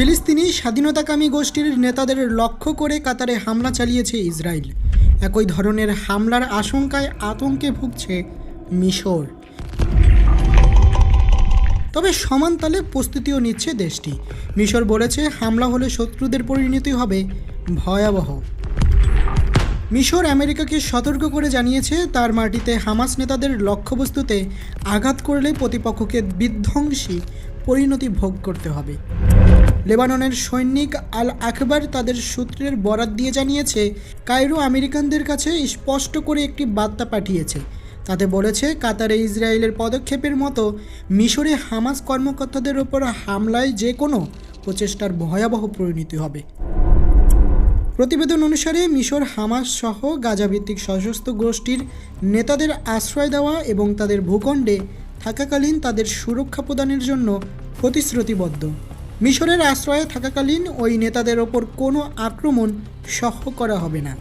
ফিলিস্তিনি স্বাধীনতাকামী গোষ্ঠীর নেতাদের লক্ষ্য করে কাতারে হামলা চালিয়েছে ইসরায়েল। একই ধরনের হামলার আশঙ্কায় আতঙ্কে ভুগছে মিশর। তবে সমানতালে প্রস্তুতিও নিচ্ছে দেশটি। মিশর বলেছে, হামলা হলে শত্রুদের পরিণতি হবে ভয়াবহ। মিশর আমেরিকাকে সতর্ক করে জানিয়েছে, তার মাটিতে হামাস নেতাদের লক্ষ্যবস্তুতে আঘাত করলে প্রতিপক্ষকে বিধ্বংসী পরিণতি ভোগ করতে হবে। লেবাননের সৈনিক আল আকবর তাদের সূত্রের বরাত দিয়ে জানিয়েছে, কায়রো আমেরিকানদের কাছে স্পষ্ট করে একটি বার্তা পাঠিয়েছে। তাতে বলেছে, কাতারে ইসরায়েলের পদক্ষেপের মতো মিশরে হামাস কর্মকর্তাদের ওপর হামলায় যে কোনো প্রচেষ্টার ভয়াবহ পরিণতি হবে। প্রতিবেদন অনুসারে, মিশর হামাস সহ গাজাভিত্তিক সশস্ত্র গোষ্ঠীর নেতাদের আশ্রয় দেওয়া এবং তাদের ভূখণ্ডে থাকাকালীন তাদের সুরক্ষা প্রদানের জন্য প্রতিশ্রুতিবদ্ধ। মিশরের আশ্রয়ে থাকাকালীন ওই নেতাদের ওপর কোনো আক্রমণ সহ্য করা হবে না।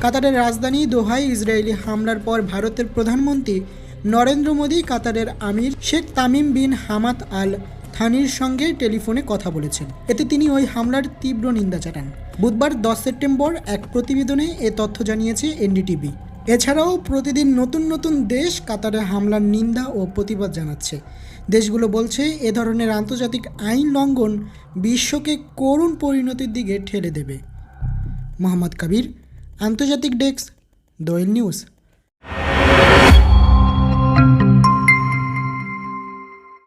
কাতারের রাজধানী দোহায় ইসরায়েলি হামলার পর ভারতের প্রধানমন্ত্রী নরেন্দ্র মোদী কাতারের আমির Sheikh Tamim bin Hamad Al থানির সঙ্গে টেলিফোনে কথা বলেছেন। এতে তিনি ওই হামলার তীব্র নিন্দা জানান। বুধবার দশ সেপ্টেম্বর এক প্রতিবেদনে এ তথ্য জানিয়েছে এনডিটিভি। এছাড়াও প্রতিদিন নতুন নতুন দেশ কাতারে হামলার নিন্দা ও প্রতিবাদ জানাচ্ছে। দেশগুলো বলছে, এ ধরনের আন্তর্জাতিক আইন লঙ্ঘন বিশ্বকে করুণ পরিণতির দিকে ঠেলে দেবে। মোহাম্মদ কাবির, আন্তর্জাতিক ডেস্ক, দোয়েল নিউজ।